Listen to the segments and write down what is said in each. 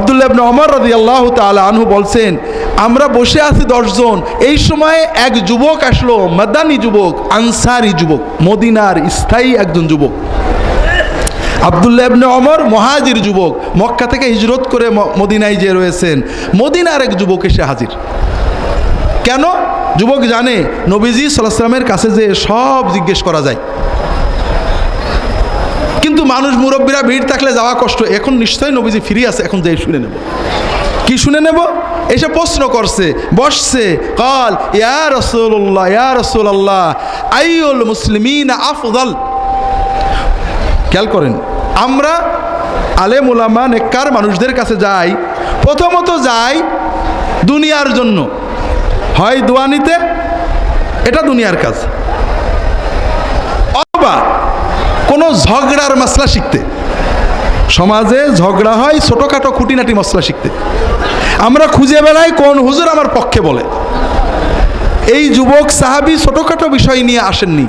আবদুল্লাহ ইবনে অমর রাজি আল্লাহ তালা আনহু বলছেন, আমরা বসে আছি দশজন। এই সময় এক যুবক আসলো, মাদানি যুবক, আনসারি যুবক, মদিনার স্থায়ী একজন যুবক। আবদুল্লাহ ইবনে অমর মহাজির যুবক, মক্কা থেকে হিজরত করে মদিনায় যে রয়েছেন। মদিনার এক যুবক এসে হাজির। কেন? যুবক জানে, নবীজি সাল্লামের কাছে যে সব জিজ্ঞেস করা যায়। কিন্তু মানুষ মুরব্বীরা ভিড় থাকলে যাওয়া কষ্ট। এখন নিশ্চয়ই নবীজি ফিরে আছে, এখন যাই শুনে নেব। কি শুনে নেব? এসে প্রশ্ন করছে, বসছে, কল, ইয়া রসুল্লাহ ইয়া রসুল্লাহ আইউল মুসলিমিন আফদল? খেয়াল করেন, আমরা আলেম ওলামা নেককার মানুষদের কাছে যাই, প্রথমত যাই দুনিয়ার জন্য। হয় দোয়া নিতে, এটা দুনিয়ার কাজ। অথবা কোনো ঝগড়ার মশলা শিখতে। সমাজে ঝগড়া হয় ছোটোখাটো খুঁটিনাটি মশলা শিখতে। আমরা খুঁজে বেড়াই কোন হুজুর আমার পক্ষে বলে। এই যুবক সাহাবি ছোটোখাটো বিষয় নিয়ে আসেননি।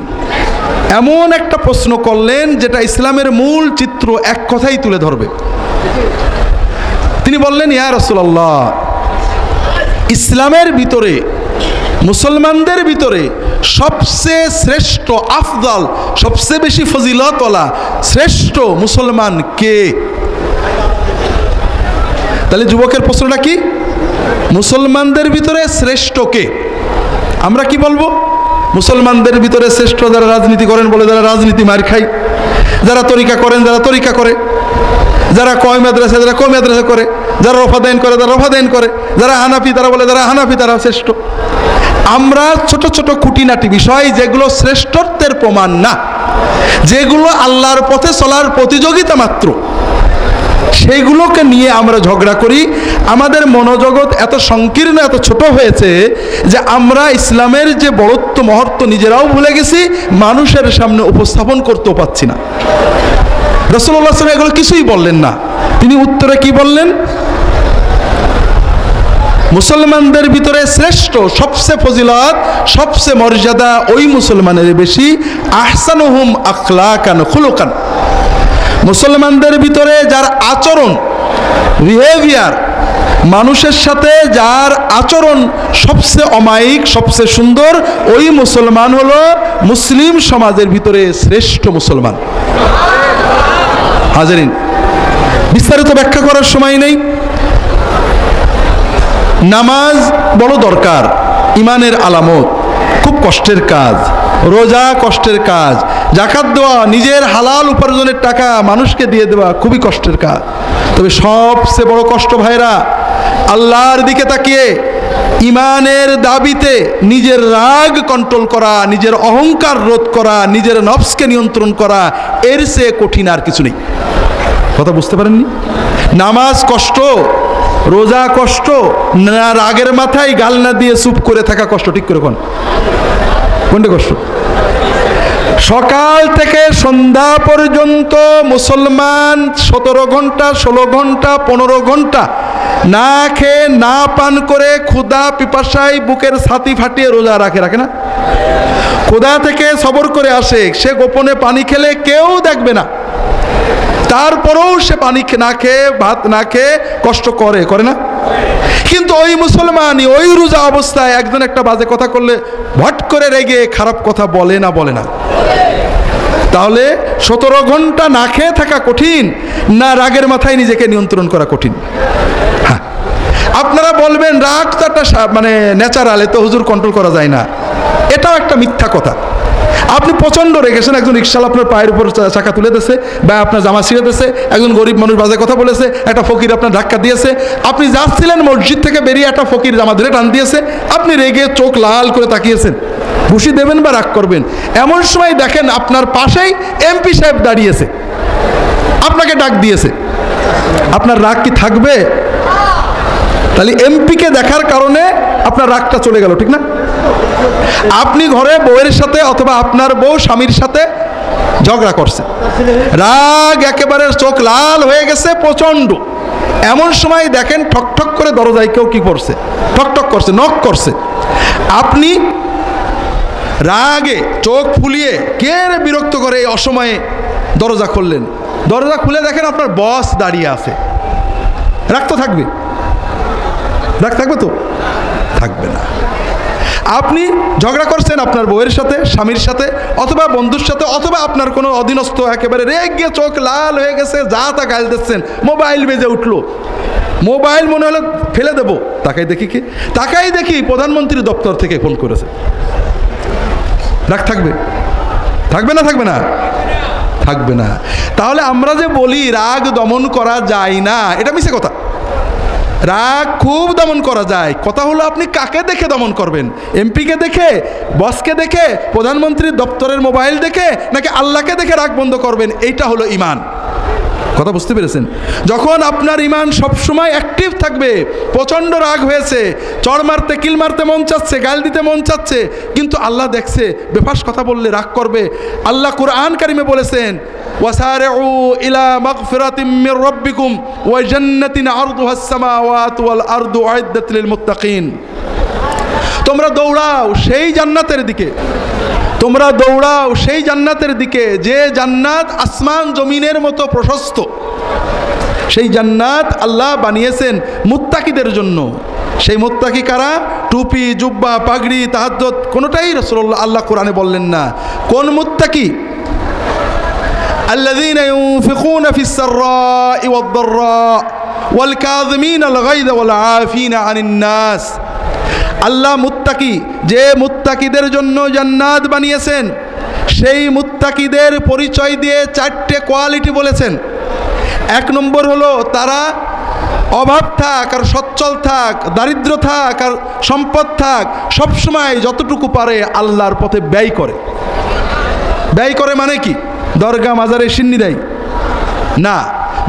এমন একটা প্রশ্ন করলেন যেটা ইসলামের মূল চিত্র এক কথাই তুলে ধরবে। তিনি বললেন, ইয়া রসুল্লাহ ইসলামের ভিতরে, মুসলমানদের ভিতরে সবচেয়ে শ্রেষ্ঠ আফদল, সবচেয়ে বেশি ফজিলতওয়ালা শ্রেষ্ঠ মুসলমান কে? তাহলে যুবকের প্রশ্নটা কি? মুসলমানদের ভিতরে শ্রেষ্ঠ কে? আমরা কি বলব? মুসলমানদের ভিতরে শ্রেষ্ঠ যারা রাজনীতি করেন বলে যারা রাজনীতি মার খায়, যারা তরিকা করেন, যারা তরিকা করে। যারা কয় মাদ্রাসা, যারা কয় মাদ্রাসা করে, যারা রফাদাইন করে তারা রফাদাইন করে, যারা হানাফি, তারা বলে যারা হানাফি তারা শ্রেষ্ঠ। আমরা ছোট ছোট খুঁটিনাটি বিষয় যেগুলো শ্রেষ্ঠত্বের প্রমাণ না, যেগুলো আল্লাহর পথে চলার প্রতিযোগিতা মাত্র। সেইগুলোকে নিয়ে আমরা ঝগড়া করি। আমাদের মনোজগৎ এত সংকীর্ণ, এত ছোট হয়েছে যে আমরা ইসলামের যে বড়ত্ব, মহত্ব নিজেরাও ভুলে গেছি, মানুষের সামনে উপস্থাপন করতেও পাচ্ছি না। রসুল্লাহ সাল্লাম এগুলো কিছুই বললেন না। তিনি উত্তরে কি বললেন? মুসলমানদের ভিতরে শ্রেষ্ঠ, সবচেয়ে ফজিলত, সবচেয়ে মর্যাদা ওই মুসলমানের বেশি। আহসানুহুম আখলাকান, খুলুকান। মুসলমানদের ভিতরে যার আচরণ বিহেভিয়ার মানুষের সাথে যার আচরণ সবচেয়ে অমায়িক, সবচেয়ে সুন্দর, ওই মুসলমান হলো মুসলিম সমাজের ভিতরে শ্রেষ্ঠ মুসলমান। হাজারিন, বিস্তারিত ব্যাখ্যা করার সময় নেই। নামাজ বড় দরকার, ইমানের আলামত, খুব কষ্টের কাজ, রোজা কষ্টের কাজ জাকাত দেওয়া, নিজের হালাল উপার্জনের টাকা মানুষকে দিয়ে দেওয়া খুবই কষ্টের কাজ। তবে সবচেয়ে বড় কষ্ট ভাইরা, আল্লাহর দিকে তাকিয়ে ইমানের দাবিতে নিজের রাগ কন্ট্রোল করা, নিজের অহংকার রোধ করা, নিজের নফসকে নিয়ন্ত্রণ করা, এর চেয়ে কঠিন আর কিছু নেই। কথা বুঝতে পারেননি? নামাজ কষ্ট, রোজা কষ্ট, না রাগের মাথায় গাল না দিয়ে চুপ করে থাকা কষ্ট, ঠিক করে কোন? কোনটা কষ্ট? সকাল থেকে সন্ধ্যা পর্যন্ত মুসলমান সতেরো ঘণ্টা, ষোলো ঘণ্টা, পনেরো ঘণ্টা না খেয়ে, না পান করে ক্ষুদা পিপাসায় বুকের ছাতি ফাটিয়ে রোজা রাখে রাখে না? ক্ষুদা থেকে সবর করে আসে। সে গোপনে পানি খেলে কেউ দেখবে না। তারপরেও সে পানি না খেয়ে, ভাত না খেয়ে কষ্ট করে করে না? কিন্তু ওই মুসলমানই ওই রোজা অবস্থায় একজন একটা বাজে কথা করলে ভট করে রেগে খারাপ কথা বলে না বলে না। তাহলে সতেরো ঘণ্টা না খেয়ে থাকা কঠিন, না রাগের মাথায় নিজেকে নিয়ন্ত্রণ করা কঠিন। হ্যাঁ। আপনারা বলবেন, রাগ তো একটা মানে ন্যাচারাল এত হুজুর কন্ট্রোল করা যায় না। এটাও একটা মিথ্যা কথা। আপনি প্রচণ্ড রেখেছেন একজন রিক্সাল আপনার পায়ের উপর চাকা তুলে দিয়েছে, বা আপনার জামা ছিঁড়ে দিয়েছে, একজন গরিব মানুষ বাজে কথা বলেছে, একটা ফকির আপনার ধাক্কা দিয়েছে, আপনি যাচ্ছিলেন মসজিদ থেকে বেরিয়ে একটা ফকির জামা ধরে টান দিয়েছে, আপনি রেগে চোখ লাল করে তাকিয়েছেন। ঘুষি দেবেন বা রাগ করবেন। এমন সময় দেখেন আপনার পাশেই এমপি সাহেব দাঁড়িয়েছে। আপনাকে ডাক দিয়েছে। আপনার রাগ কি থাকবে? তাহলে এমপিকে দেখার কারণে আপনার রাগটা চলে গেল, ঠিক না? আপনি ঘরে বউয়ের সাথে অথবা আপনার বউ স্বামীর সাথে ঝগড়া করছে। রাগ একেবারে চোখ লাল হয়ে গেছে প্রচণ্ড। এমন সময় দেখেন ঠক ঠক করে দরজায় কেউ কি করছে? ঠক ঠক করছে নক করছে। আপনি রাগে চোখ ফুলিয়ে কে বিরক্ত করে এই অসময়ে দরজা খুললেন? দরজা খুলে দেখেন আপনার বস দাঁড়িয়ে আছে। রাগ তো থাকবে। রাগ থাকবে তো? থাকবে না। আপনি ঝগড়া করছেন আপনার বউয়ের সাথে, স্বামীর সাথে, অথবা বন্ধুর সাথে, অথবা আপনার কোনো অধীনস্থ একেবারে রেগ চোখ লাল হয়ে গেছে, যা তা গাল দিচ্ছেন, মোবাইল বেজে উঠল। মোবাইল মনে হলো ফেলে দেবো। তাকাই দেখি কি? তাকাই দেখি প্রধানমন্ত্রী দপ্তর থেকে ফোন করেছে। রাগ থাকবে? থাকবে না থাকবে না? থাকবে না। তাহলে আমরা যে বলি, রাগ দমন করা যায় না, এটা মিশে কথা। রাগ খুব দমন করা যায়। কথা হলো আপনি কাকে দেখে দমন করবেন? এমপিকে দেখে? বসকে দেখে? প্রধানমন্ত্রীর দপ্তরের মোবাইল দেখে? নাকি আল্লাহকে দেখে রাগ বন্ধ করবেন? এইটা হলো ইমান কথা বুঝতে পেরেছেন যখন আপনার ইমান সবসময় অ্যাক্টিভ থাকবে প্রচণ্ড রাগ হয়েছে চড় মারতে কিল মারতে মন চাচ্ছে গাল দিতে মন চাচ্ছে কিন্তু আল্লাহ দেখছে বেফাস কথা বললে রাগ করবে আল্লাহ কোরআন কারিমে বলেছেন وسارعوا إلى مغفرة من ربكم وجنة عرضها السماوات والأرض أعدت للمتقين তোমরা দৌড়াও সেই জান্নাতের দিকে তোমরা দৌড়াও সেই জান্নাতের দিকে যে জান্নাত আসমান জমিনের মতো প্রশস্ত সেই জান্নাত আল্লাহ বানিয়েছেন মুত্তাকিদের জন্য সেই মুত্তাকি কারা টুপি জুব্বা পাগড়ি তাহাজ্জত কোনোটাই রসল্লাহ আল্লাহ কোরআনে বললেন না কোন মুত্তাকি الذين ينفقون في السراء والضراء والكاظمين الغيظ والعافين عن الناس আল্লাহ মুত্তাকি, যে মুত্তাকিদের জন্য জান্নাত বানিয়েছেন, সেই মুত্তাকিদের পরিচয় দিয়ে চারটে কোয়ালিটি বলেছেন। এক নম্বর হলো তারা অভাব থাক আর সচ্ছল থাক, দারিদ্র থাক আর সম্পদ থাক, সবসময় যতটুকু পারে আল্লাহর পথে ব্যয় করে। ব্যয় করে মানে কি? দরগা মাজারে সিন্নি দেয়। না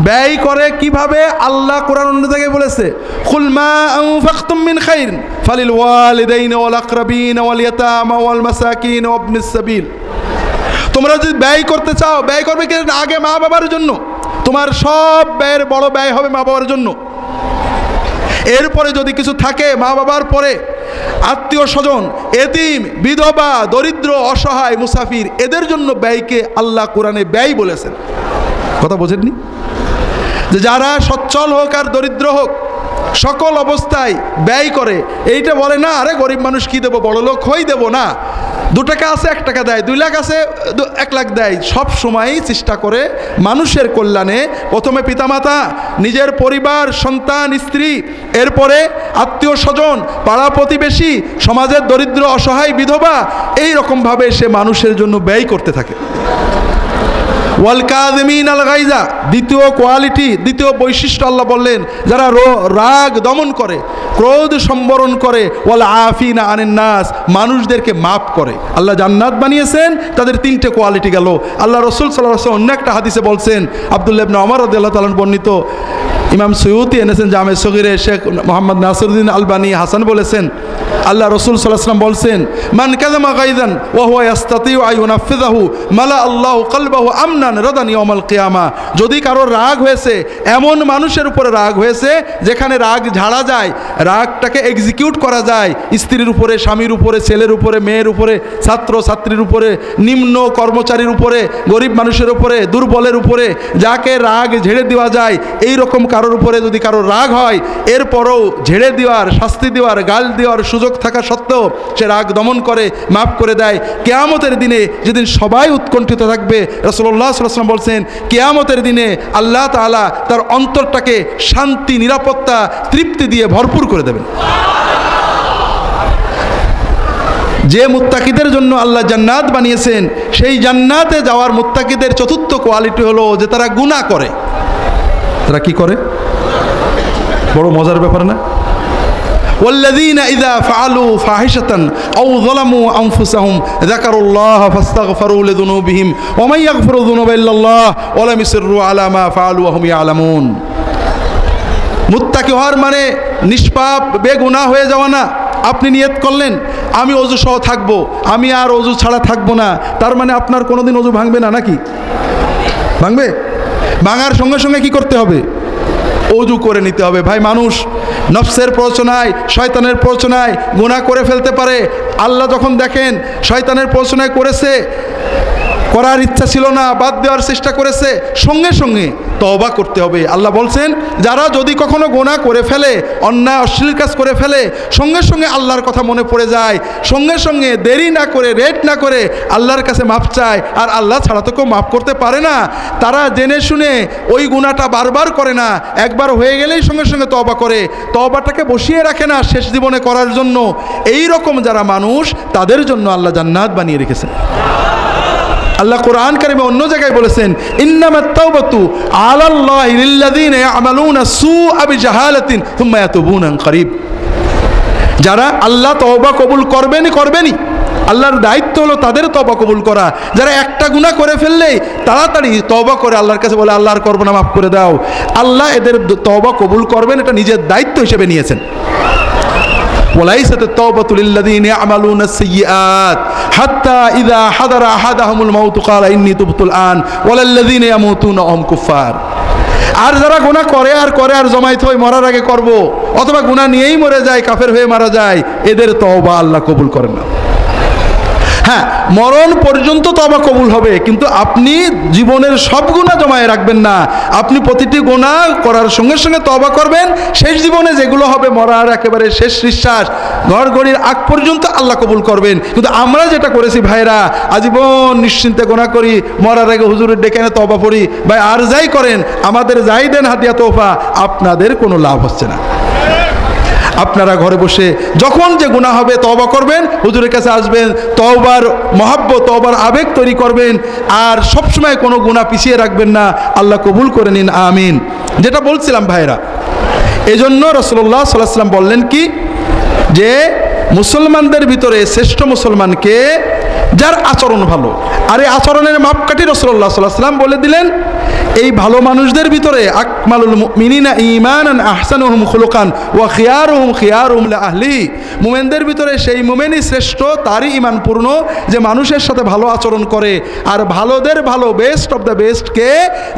ব্যয় করে কীভাবে আল্লাহ কোরআন অন্য জায়গায় বলেছে খুলমা ফালিল ওয়াল তোমরা যদি ব্যয় করতে চাও, ব্যয় করবে কি আগে মা বাবার জন্য। তোমার সব ব্যয়ের বড় ব্যয় হবে মা বাবার জন্য। এরপরে যদি কিছু থাকে মা বাবার পরে, আত্মীয় স্বজন, এতিম, বিধবা, দরিদ্র, অসহায়, মুসাফির, এদের জন্য ব্যয়কে আল্লাহ কোরআনে ব্যয় বলেছেন। কথা বোঝেননি? যে যারা সচ্ছল হোক আর দরিদ্র হোক, সকল অবস্থায় ব্যয় করে, এইটা বলে, না আরে গরিব মানুষ কি দেবো? বড় লোক হই দেবো না। দু টাকা আছে, এক টাকা দেয়, দুই লাখ আছে এক লাখ দেয়। সব সময়ই চেষ্টা করে মানুষের কল্যাণে। প্রথমে পিতামাতা, নিজের পরিবার, সন্তান, স্ত্রী, এরপরে আত্মীয় স্বজন, পাড়া প্রতিবেশী, সমাজের দরিদ্র, অসহায় বিধবা, এই রকমভাবে সে মানুষের জন্য ব্যয় করতে থাকে। ওয়াল কাযমিন আল গাইজা দ্বিতীয় কোয়ালিটি, দ্বিতীয় বৈশিষ্ট্য আল্লাহ বললেন, যারা রাগ দমন করে, ক্রোধ সম্বরণ করে, ওয়াল আফিনা আনেন নাস, মানুষদেরকে মাফ করে। আল্লাহ জান্নাত বানিয়েছেন, তাদের তিনটে কোয়ালিটি গেল। আল্লাহ রসুল সাল্লাহ অন্য একটা হাদিসে বলছেন, আবদুল্লাহ ইবনে ওমর রাদিয়াল্লাহু তাআলা বর্ণিত, ইমাম সৈয়দি এনেছেন জামে সগিরে, শেখ মোহাম্মদ নাসরুদ্দিন আলবানী হাসান বলেছেন, আল্লাহ রসুল সাল্লাহাম বলছেন, মান কাজামা গাইদান ওহুয়া ইয়াস্তাতিউ আইউনাফিদাহু মালা আল্লাহ কলবাহু আমনান রদান ইয়াউমাল কিয়ামা। যদি কারোর রাগ হয়েছে, এমন মানুষের উপরে রাগ হয়েছে, যেখানে রাগ ঝাড়া যায়, রাগটাকে এক্সিকিউট করা যায়, স্ত্রীর উপরে, স্বামীর উপরে, ছেলের উপরে, মেয়ের উপরে, ছাত্র, ছাত্রীর উপরে, নিম্ন কর্মচারীর উপরে, গরিব মানুষের উপরে, দুর্বলের উপরে, যাকে রাগ ঝেড়ে দেওয়া যায়, এই রকম কারোর উপরে যদি কারোর রাগ হয়, এরপরও ঝেড়ে দেওয়ার, শাস্তি দেওয়ার, গাল দেওয়ার সুযোগ থাকা সত্ত্বেও সে রাগ দমন করে, মাফ করে দেয়। কেয়ামতের দিনে যেদিন সবাই উৎকণ্ঠিত থাকবে রসল্লাহ সাল্লাম বলছেন, কেয়ামতের দিনে আল্লাহ তাআলা তার অন্তরটাকে শান্তি, নিরাপত্তা, তৃপ্তি দিয়ে ভরপুর করে দেবেন। যে মুত্তাকিদের জন্য আল্লাহ জান্নাত বানিয়েছেন, সেই জান্নাতে যাওয়ার মুত্তাকিদের চতুর্থ কোয়ালিটি হলো যে তারা গুনাহ করে। তারা কি করে? বড় মজার ব্যাপার না? والذين إذا فعلوا فاحشة أو ظلموا أنفسهم ذكروا الله فاستغفروا لذنوبهم ومن يغفر الذنوب إلا الله ولم يصروا على ما فعلوا وهم يعلمون মুত্তাকি হওয়ার মানে নিষ্পাপ বেগুনা হয়ে যাওয়া না আপনি নিয়ত করলেন আমি অজু সহ থাকবো আমি আর অজু ছাড়া থাকবো না তার মানে আপনার কোনোদিন অজু ভাঙবে না নাকি ভাঙবে ভাঙার সঙ্গে সঙ্গে কি করতে হবে অজু করে নিতে হবে ভাই মানুষ নফসের প্ররোচনায় শয়তানের প্ররোচনায় গুণা করে ফেলতে পারে। আল্লাহ যখন দেখেন শয়তানের প্ররোচনায় করেছে করার ইচ্ছা ছিল না, বাদ দেওয়ার চেষ্টা করেছে, সঙ্গে সঙ্গে তওবা করতে হবে। আল্লাহ বলছেন, যারা যদি কখনো গোনা করে ফেলে, অন্যায়, অশ্লীল কাজ করে ফেলে, সঙ্গে সঙ্গে আল্লাহর কথা মনে পড়ে যায়। সঙ্গে সঙ্গে দেরি না করে, রেট না করে আল্লাহর কাছে মাপ চায়, আর আল্লাহ ছাড়া তো কেউ মাফ করতে পারে না। তারা জেনে শুনে ওই গুণাটা বারবার করে না, একবার হয়ে গেলেই সঙ্গে সঙ্গে তবা করে। তবাটাকে বসিয়ে রাখে না শেষ জীবনে করার জন্য। এই রকম যারা মানুষ, তাদের জন্য আল্লাহ জান্নাত বানিয়ে রেখেছেন। আল্লাহ কোরআন কারিমে অন্য জায়গায় বলেছেন ইন্নামাত তাওবাতু আলাল্লাহি লিল্লাযিনা ইয়ামালুনা সুআ বিজাহালাতিন থুম্মা ইয়াতুবুনা করিব। যারা আল্লাহ তওবা কবুল করবেনই করবেনই, আল্লাহর দায়িত্ব হলো তাদের তবা কবুল করা। যারা একটা গুণা করে ফেললেই তাড়াতাড়ি তবা করে আল্লাহর কাছে বলে আল্লাহর করব না, মাফ করে দাও। আল্লাহ এদের তবা কবুল করবেন, এটা নিজের দায়িত্ব হিসেবে নিয়েছেন। وليست التوبة للذين يعملون السيئات حتى إذا حضر أحدهم الموت قال إني تبت الآن ولا الذين يموتون وهم كفار আর যারা গুণা করে আর করে আর জমাইতে হয় মরার আগে করব অথবা গুণা নিয়েই মরে যায় কাফের হয়ে মারা যায় এদের তওবা আল্লাহ কবুল করেন না হ্যাঁ মরণ পর্যন্ত তবা কবুল হবে, কিন্তু আপনি জীবনের সব গুণা জমায়ে রাখবেন না। আপনি প্রতিটি গুণা করার সঙ্গে সঙ্গে তবা করবেন। শেষ জীবনে যেগুলো হবে মরার একেবারে শেষ নিঃশ্বাস। ঘর গড়ির আগ পর্যন্ত আল্লাহ কবুল করবেন। কিন্তু আমরা যেটা করেছি ভাইরা, আজীবন নিশ্চিন্তে গোনা করি, মরার আগে হুজুরের ডেকে এনে তবা পড়ি। ভাই, আর যাই করেন, আমাদের যাই দেন হাতিয়া তোফা আপনাদের কোনো লাভ হচ্ছে না। আপনারা ঘরে বসে যখন যে গুণা হবে, তওবা করবেন, হুজুরের কাছে আসবেন, তওবার মহাব্বত, তওবার আবেগ তৈরি করবেন, আর সবসময় কোনো গুণা পিছিয়ে রাখবেন না। আল্লাহ কবুল করে নিন, আমিন। যেটা বলছিলাম ভাইরা এজন্য রসল্লাহ সাল্লাম বললেন কি? যে মুসলমানদের ভিতরে শ্রেষ্ঠ মুসলমানকে, যার আচরণ ভালো, আর এই আচরণের মাপকাঠি রসল্লাহ সাল্লাহ সাল্লাম বলে দিলেন এই ভালো মানুষদের ভিতরে আকমালুল মিনিনা ইমান আহসানুহুম খুলুকান ওয়া খিয়ারুহুম লা আহলি মুমেনদের ভিতরে সেই মুমেনই শ্রেষ্ঠ, তারই ইমান পূর্ণ যে মানুষের সাথে ভালো আচরণ করে। আর ভালোদের ভালো বেস্ট অফ দ্য বেস্টকে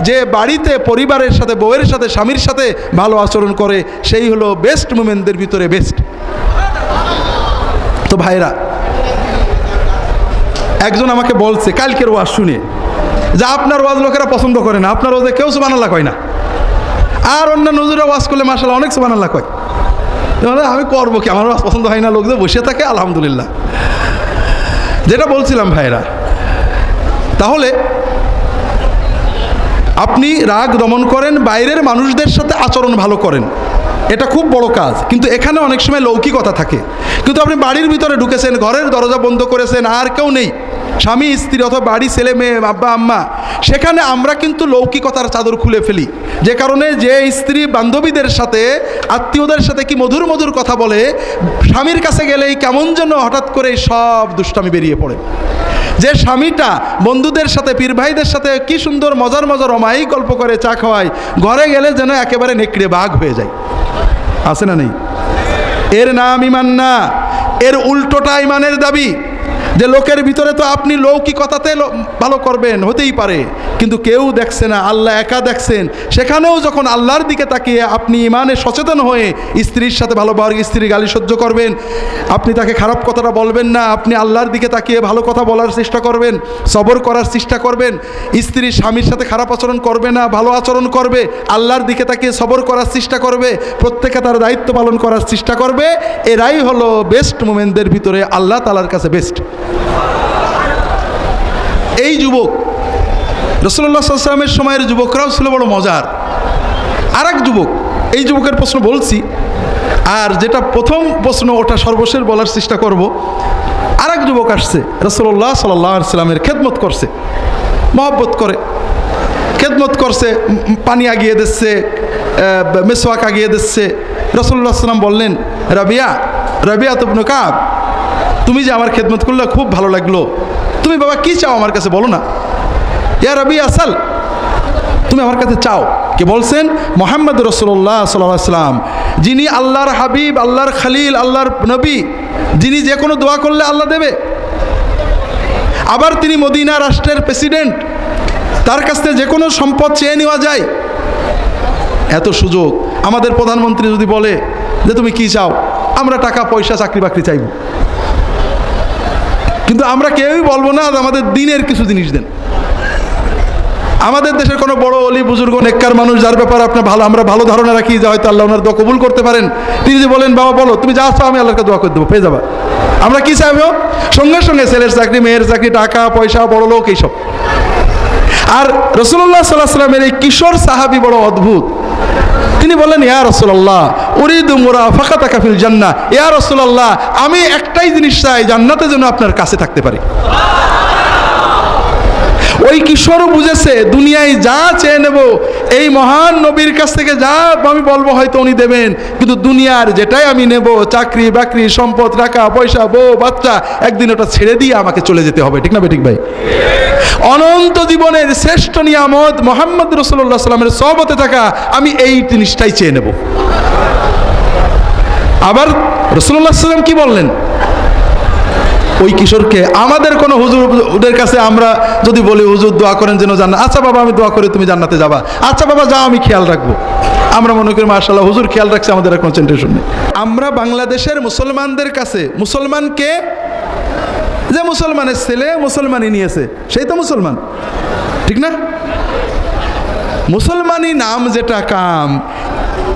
যে বাড়িতে, পরিবারের সাথে, বউয়ের সাথে, স্বামীর সাথে ভালো আচরণ করে, সেই হলো বেস্ট মুমেনদের ভিতরে বেস্ট তো ভাইরা, একজন আমাকে বলছে, কালকের ওয়াজ শুনে যে আপনার ওয়াজ লোকেরা পছন্দ করে না, আপনার ওয়াজে কেউ সুবানাল্লাহ কয় না। আর অন্য নজরে ওয়াজ করলে মাসাল অনেক সুবানাল্লাহ কয়। আমি করব কি? আমার ওয়াজ পছন্দ হয় না লোকদের বসে থাকে, আলহামদুলিল্লাহ। যেটা বলছিলাম ভাইরা, তাহলে আপনি রাগ দমন করেন, বাইরের মানুষদের সাথে আচরণ ভালো করেন। এটা খুব বড় কাজ। কিন্তু এখানে অনেক সময় লৌকিকতা থাকে। কিন্তু আপনি বাড়ির ভিতরে ঢুকেছেন, ঘরের দরজা বন্ধ করেছেন, আর কেউ নেই। স্বামী, স্ত্রী অথবা বাড়ি, ছেলে, মেয়ে আব্বা আম্মা, সেখানে আমরা কিন্তু লৌকিকতার চাদর খুলে ফেলি। যে কারণে যে স্ত্রী বান্ধবীদের সাথে, আত্মীয়দের সাথে কি মধুর মধুর কথা বলে, স্বামীর কাছে গেলেই কেমন যেন হঠাৎ করে সব দুষ্টামি বেরিয়ে পড়ে। যে স্বামীটা বন্ধুদের সাথে পীর ভাইদের সাথে কি সুন্দর মজার মজার অমায়িক গল্প করে চা খাওয়ায়, ঘরে গেলে যেন একেবারে নেকড়ে বাঘ হয়ে যায়। আছে না নেই? এর নাম ইমান না, এর উল্টোটা ইমানের দাবি। যে লোকের ভিতরে তো আপনি লৌকিকতাতে ভালো করবেন, হতেই পারে। কিন্তু কেউ দেখছে না, আল্লাহ একা দেখছেন। সেখানেও যখন আল্লাহর দিকে তাকিয়ে আপনি ইমানে সচেতন হয়ে স্ত্রীর সাথে ভালো ব্যবহার স্ত্রী গালি সহ্য করবেন, আপনি তাকে খারাপ কথাটা বলবেন না, আপনি আল্লাহর দিকে তাকিয়ে ভালো কথা বলার চেষ্টা করবেন, সবর করার চেষ্টা করবেন, স্ত্রী স্বামীর সাথে খারাপ আচরণ করবে না, ভালো আচরণ করবে, আল্লাহর দিকে তাকিয়ে সবর করার চেষ্টা করবে, প্রত্যেকে তার দায়িত্ব পালন করার চেষ্টা করবে, এরাই হলো বেস্ট মোমেন্টদের ভিতরে আল্লাহ তালার কাছে বেস্ট এই যুবক রসল্লা সাল্লামের সময়ের যুবকরাও ছিল বড় মজার। আর যুবক, এই যুবকের প্রশ্ন বলছি, আর যেটা প্রথম প্রশ্ন, ওটা সর্বশেষ বলার চেষ্টা করব। আর এক যুবক আসছে রসল্লাহ সাল্লাহ সাল্লামের খেদমত করছে, মহব্বত করে। খেদমত করছে, পানি আগিয়ে দিচ্ছে মেসোয়াক আগিয়ে দিচ্ছে। রসল্লাহ সাল্লাম বললেন, রাবিয়া রাবিয়া তবনু কাব, তুমি যে আমার খেদমত করলে খুব ভালো লাগল। তুমি বাবা কি চাও আমার কাছে বলো না। ইয়া রবি আসাল তুমি আমার কাছে চাও। কে বলছেন? মোহাম্মদ রসুল্লাহ সাল্লাম। যিনি আল্লাহর হাবিব, আল্লাহর খালিল, আল্লাহর নবী, যিনি যে কোনো দোয়া করলে আল্লাহ দেবে। আবার তিনি মদিনা রাষ্ট্রের প্রেসিডেন্ট। তার কাছ থেকে যে কোনো সম্পদ চেয়ে নেওয়া যায়। এত সুযোগ। আমাদের প্রধানমন্ত্রী যদি বলে যে তুমি কি চাও, আমরা টাকা, পয়সা চাকরি বাকরি চাইব। কিন্তু আমরা কেউই বলব না আমাদের দিনের কিছু জিনিস দেন। আমাদের দেশের কোনো বড় অলি, বুজুর্গ, নেককার মানুষ, যার ব্যাপারে আপনার ভালো, আমরা ভালো ধারণা রাখি যে হয়তো আল্লাহ ওনার দোয়া কবুল করতে পারেন। তিনি যে বলেন, বাবা, বলো, তুমি যা আমি আল্লাহকে দোয়া করে দেবো, পেয়ে যাবা। আমরা কি চাইব? সঙ্গে সঙ্গে ছেলের চাকরি, মেয়ের চাকরি, টাকা, পয়সা, বড় লোক, এইসব। আর রসুল্লাহ সাল্লাহ সাল্লামের এই কিশোর সাহাবি বড় অদ্ভুত। তিনি বললেন, ইয়া রসুল্লাহ উরিদু মুরা ফাঁকা ফিল জান্না ইয়া রসুল্লাহ আমি একটাই জিনিস চাই, জান্নাতে যেন আপনার কাছে থাকতে পারি। ওই কিশোরও বুঝেছে, দুনিয়ায় যা চেয়ে নেব, এই মহান নবীর কাছ থেকে যা আমি বলব হয়তো উনি দেবেন, কিন্তু দুনিয়ার যেটাই আমি নেব, চাকরি, বাকরি, সম্পদ, টাকা, পয়সা, বউ, বাচ্চা, একদিন ওটা ছেড়ে দিয়ে আমাকে চলে যেতে হবে। ঠিক না বেঠিক ভাই? অনন্ত জীবনের শ্রেষ্ঠ নিয়ামত মোহাম্মদ রসুল্লাহ সাল্লামের সহবতে থাকা, আমি এই জিনিসটাই চেয়ে নেব। আবার রসুল্লাহ সাল্লাম কি বললেন? ওই কিশোরকে আমাদের কোনো হুজুরের কাছে আমরা যদি বলি, হুজুর, দোয়া করেন যেন জান্নাত আচ্ছা বাবা, আমি দোয়া করে, তুমি জান্নাতে যাবা। আচ্ছা বাবা, যাও, আমি খেয়াল রাখব। আমরা মনে করি মার্শাল্লাহ হুজুর খেয়াল রাখছে, আমাদের আর কনসেন্ট্রেশন নেই। আমরা বাংলাদেশের মুসলমানদের কাছে, মুসলমানকে যে মুসলমানের ছেলে মুসলমানই নিয়েছে, সেই তো মুসলমান। ঠিক না? মুসলমানি নাম যেটা কাম,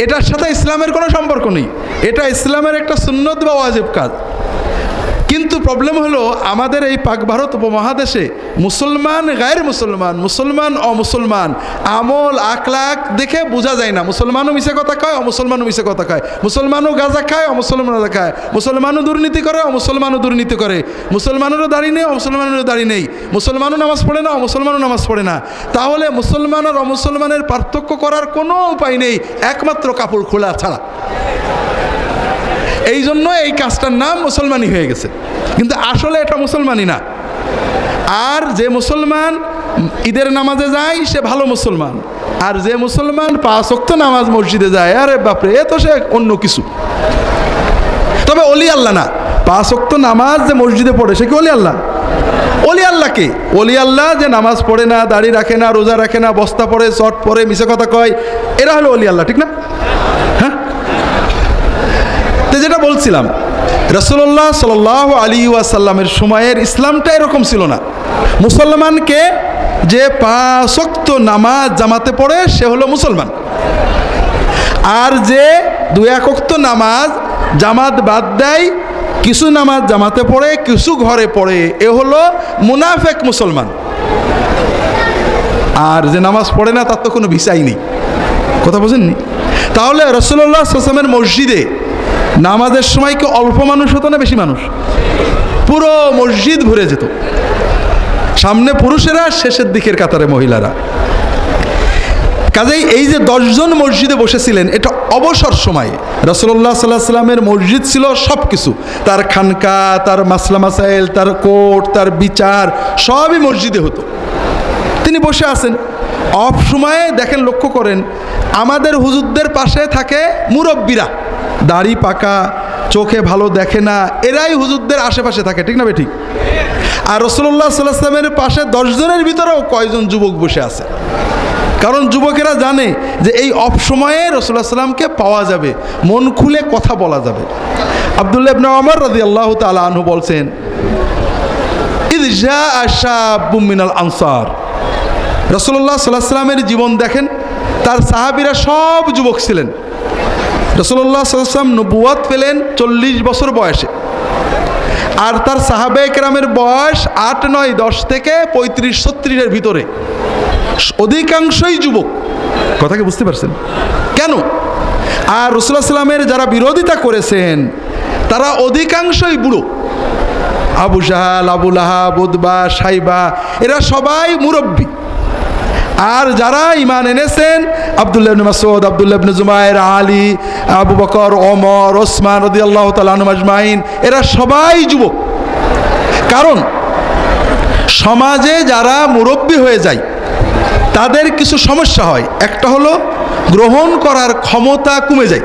এটার সাথে ইসলামের কোনো সম্পর্ক নেই। এটা ইসলামের একটা সুন্নত বা ওয়াজিব কাজ। প্রবলেম হলো আমাদের এই পাক ভারত উপমহাদেশে মুসলমান, গায়ের মুসলমান মুসলমান, অমুসলমান, আমল আকলাক দেখে বোঝা যায় না। মুসলমানও মিশে কথা কয়, অমুসলমানও মিশে কথা কয়। মুসলমানও গাঁজা খায় অমুসলমান গাঁজা খায়। মুসলমানও দুর্নীতি করে, অমুসলমানও দুর্নীতি করে। মুসলমানেরও দাড়ি নেই, অমুসলমানেরও দাড়ি নেই। মুসলমানও নামাজ পড়ে না, অমুসলমানও নামাজ পড়ে না। তাহলে মুসলমান আর অমুসলমানের পার্থক্য করার কোনো উপায় নেই। একমাত্র কাপড় খোলা ছাড়া। এই জন্য এই কাজটার নাম মুসলমানি হয়ে গেছে। কিন্তু আসলে এটা মুসলমানি না। আর যে মুসলমান ঈদের নামাজে যায়, সে ভালো মুসলমান। আর যে মুসলমান পাঁচ অক্ত নামাজ মসজিদে যায়, আরে বাপরে, এ তো সে অন্য কিছু। তবে অলি আল্লাহ না। পাঁচ অক্ত নামাজ যে মসজিদে পড়ে, সে কি অলি আল্লাহ? অলি আল্লাহ কে? অলি আল্লাহ যে নামাজ পড়ে না, দাড়ি রাখে না, রোজা রাখে না, বস্তা পড়ে চট পরে মিশে কথা কয়, এরা হলো অলি আল্লাহ, ঠিক না? হ্যাঁ? তো যেটা বলছিলাম রসুল্লাহ সাল আলী ওয়াসাল্লামের সময়ের ইসলামটা এরকম ছিল না। মুসলমানকে যে পাঁচক্ত নামাজ জামাতে পড়ে, সে হলো মুসলমান। আর যে দু একক্ত নামাজ জামাত বাদ দেয়, কিছু নামাজ জামাতে পড়ে, কিছু ঘরে পড়ে, এ হলো মুনাফেক মুসলমান। আর যে নামাজ পড়ে না, তার তো কোনো ভিসাই নেই। কথা বোঝেননি? তাহলে রসুল্লাহ সাসামের মসজিদে নামাজের সময় কি অল্প মানুষ হতো না বেশি মানুষ? পুরো মসজিদ ভরে যেত। সামনে পুরুষেরা, শেষের দিকের কাতারে মহিলারা। কাজেই এই যে দশজন মসজিদে বসেছিলেন, এটা অবসর সময়ে রসল্লাহ সাল্লাহ সাল্লামের মসজিদ ছিল সব কিছু তার খানকা, তার মাসলা মাসাইল, তার কোর্ট তার বিচার, সবই মসজিদে হতো। তিনি বসে আছেন। অফ সময়ে দেখেন, লক্ষ্য করেন, আমাদের হুজুরদের পাশে থাকে মুরব্বীরা। দাড়ি পাকা, চোখে ভালো দেখে না, এরাই হুজুরদের আশেপাশে থাকে, ঠিক না বে ঠিক। আর রসল্লাহ সাল্লাহামের পাশে দশজনের ভিতরেও কয়জন যুবক বসে আছে? কারণ যুবকেরা জানে যে এই অপসময়ে রসুল্লাহ সাল্লামকে পাওয়া যাবে, মন খুলে কথা বলা যাবে। আবদুল্লাহ ইবনা আমার রাজি আল্লাহ তালা আনহু বলছেন বুমিনাল আনসার। রসল্লাহ সাল্লাহ সাল্লামের জীবন দেখেন, তার সাহাবিরা সব যুবক ছিলেন। রসল্লাহ সাল্লাম নবুয়াত পেলেন চল্লিশ বছর বয়সে। আর তার সাহাবে কেরামের বয়স আট নয় দশ থেকে পঁয়ত্রিশ ছত্রিশের ভিতরে। অধিকাংশই যুবক। কথা কি বুঝতে পারছেন? কেন? আর রসুল্লাহ সাল্লামের যারা বিরোধিতা করেছেন, তারা অধিকাংশই বুড়ো। আবু জাহাল আবুল আহাব সাইবা, এরা সবাই মুরব্বী। আর যারা ইমান এনেছেন, আবদুল্লাহ মাসুদ আবদুল্লাহ জুমায়ের আলী, আবু বকর, ওমর, ওসমান রদি আল্লাহ তালুমাজমাইন এরা সবাই যুবক। কারণ সমাজে যারা মুরব্বী হয়ে যায়, তাদের কিছু সমস্যা হয়। একটা হলো, গ্রহণ করার ক্ষমতা কমে যায়,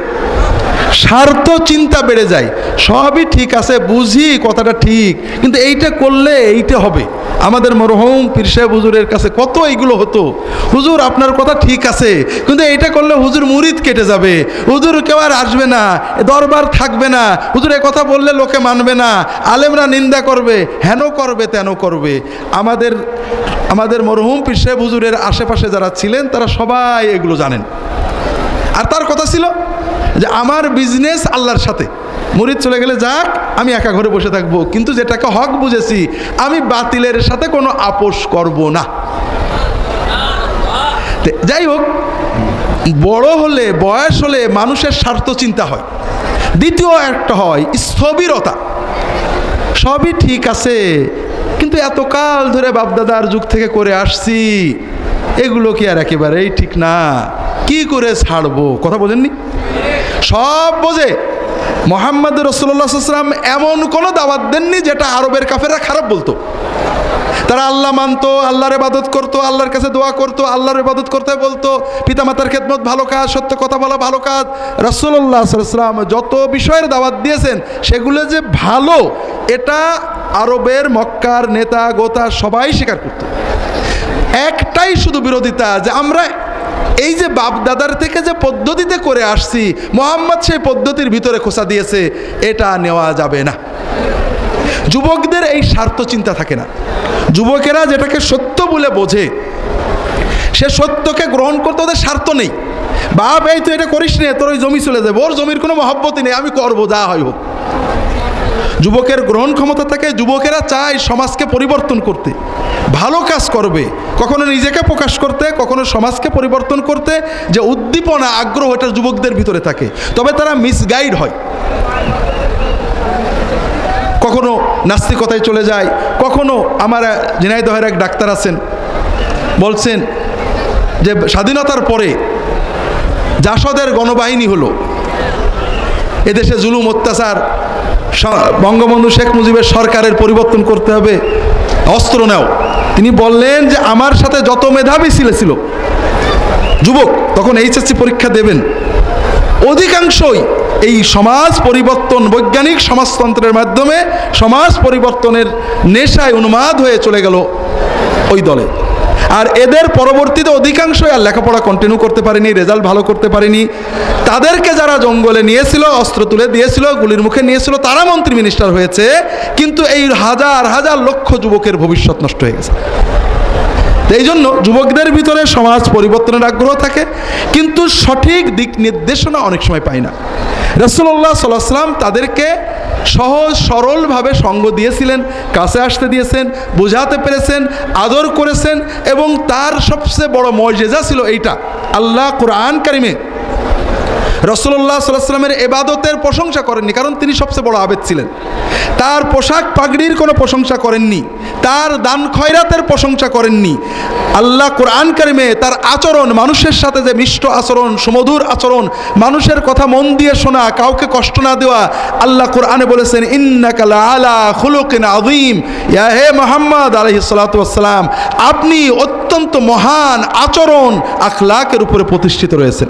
স্বার্থ চিন্তা বেড়ে যায় সবই ঠিক আছে, বুঝি কথাটা ঠিক, কিন্তু এইটা করলে এইটা হবে। আমাদের মরহম পীরসাহেব হুজুরের কাছে কত এইগুলো হতো। হুজুর, আপনার কথা ঠিক আছে, কিন্তু এইটা করলে হুজুর মুরিদ কেটে যাবে। হুজুর কেউ আর আসবে না, দরবার থাকবে না, হুজুর কথা বললে লোকে মানবে না, আলেমরা নিন্দা করবে, হেন করবে, তেন করবে। আমাদের আমাদের মরহুম পিসে হুজুরের আশেপাশে যারা ছিলেন, তারা সবাই এগুলো জানেন। আর তার কথা ছিল যে, আমার বিজনেস আল্লাহর সাথে। মুরিদ চলে গেলে যাক, আমি একা ঘরে বসে থাকব। কিন্তু যেটাকে হক বুঝেছি, আমি বাতিলের সাথে কোনো আপোষ করব না। যাই হোক, বড় হলে, বয়স হলে মানুষের স্বার্থ চিন্তা হয়। দ্বিতীয় একটা হয় স্থবিরতা। সবই ঠিক আছে, কিন্তু এতকাল ধরে বাপদাদার যুগ থেকে করে আসছি, এগুলো কি আর একেবারেই ঠিক না? কি করে ছাড়বো? কথা বোঝেননি? সব বোঝে। মোহাম্মদ রসুল্লাহাম এমন কোনো দাওয়াত দেননি যেটা আরবের কাফেররা খারাপ বলতো। তারা আল্লাহ মানতো, আল্লাহর ইবাদত করতো, আল্লাহর কাছে দোয়া করতো, আল্লাহর ইবাদত করতে বলতো, পিতামাতার খেদমত ভালো কাজ, সত্য কথা বলা ভালো কাজ। রসুল্লাহ সাল্লাম যত বিষয়ের দাওয়াত দিয়েছেন, সেগুলো যে ভালো, এটা আরবের মক্কার নেতা, গোতা সবাই স্বীকার করত। একটাই শুধু বিরোধিতা যে আমরা এই যে বাপ দাদার থেকে যে পদ্ধতিতে করে আসছি, মোহাম্মদ সেই পদ্ধতির ভিতরে খোসা দিয়েছে, এটা নেওয়া যাবে না। যুবকদের এই স্বার্থ চিন্তা থাকে না। যুবকেরা যেটাকে সত্য বলে বোঝে, সে সত্যকে গ্রহণ করতে ওদের স্বার্থ নেই। বাপ, এই তো এটা করিস নে, তোর ওই জমি চলে যাবে, ওর জমির কোনো মহব্বতই নেই, আমি করব যা হয় হোক। যুবকের গ্রহণ ক্ষমতা থাকে, যুবকেরা চায় সমাজকে পরিবর্তন করতে। ভালো কাজ করবে, কখনো নিজেকে প্রকাশ করতে, কখনো সমাজকে পরিবর্তন করতে, যে উদ্দীপনা, আগ্রহ, এটা যুবকদের ভিতরে থাকে। তবে তারা মিসগাইড হয়। কখনো নাস্তিকতায় চলে যায়, কখনো আমার ঝিনাইদহের এক ডাক্তার আছেন, বলছেন যে স্বাধীনতার পরে জাসদের গণবাহিনী হলো। এদেশে জুলুম, অত্যাচার বঙ্গবন্ধু শেখ মুজিবের সরকারের পরিবর্তন করতে হবে। অস্ত্র নেও। তিনি বললেন যে, আমার সাথে যত মেধাবী ছিল ছিল। যুবক, তখন এইচএসসি পরীক্ষা দেবেন। অধিকাংশই এই সমাজ পরিবর্তন, বৈজ্ঞানিক সমাজতন্ত্রের মাধ্যমে সমাজ পরিবর্তনের নেশায় উন্মাদ হয়ে চলে গেল ওই দলে। আর এদের পরবর্তীতে অধিকাংশই আর লেখাপড়া কন্টিনিউ করতে পারেনি রেজাল্ট ভালো করতে পারেনি। তাদেরকে যারা জঙ্গলে নিয়েছিল, অস্ত্র তুলে দিয়েছিল, গুলির মুখে নিয়েছিল, তারা মন্ত্রী মিনিস্টার হয়েছে, কিন্তু এই হাজার হাজার লক্ষ যুবকের ভবিষ্যৎ নষ্ট হয়ে গেছে। এই জন্য যুবকদের ভিতরে সমাজ পরিবর্তনের আগ্রহ থাকে, কিন্তু সঠিক দিক নির্দেশনা অনেক সময় পায় না। রসুল্লাহ সাল্লাহ সাল্লাম তাদেরকে সহজ, সরলভাবে সঙ্গ দিয়েছিলেন, কাছে আসতে দিয়েছেন, বোঝাতে পেরেছেন, আদর করেছেন, এবং তার সবচেয়ে বড় মর্যাদা ছিল এইটা। আল্লাহ কোরআন কারিমে রসল্লাহ সাল্লামের এবাদতের প্রশংসা করেননি, কারণ তিনি সবচেয়ে বড় আবেদ ছিলেন। তার পোশাক পাগড়ির কোনো প্রশংসা করেননি, তার দান খয়রাতের প্রশংসা করেননি। আল্লাহ কোরআন কারিমে তার আচরণ, মানুষের সাথে যে মিষ্ট আচরণ, সুমধুর আচরণ, মানুষের কথা মন দিয়ে শোনা, কাউকে কষ্ট না দেওয়া, আল্লাহ কোরআনে বলেছেন ইন্নাকালা আলা খুলুকিন আদিম ইয়া হে মোহাম্মদ আলহি সালাতাম আপনি অত্যন্ত মহান আচরণ, আখলাকের উপরে প্রতিষ্ঠিত রয়েছেন।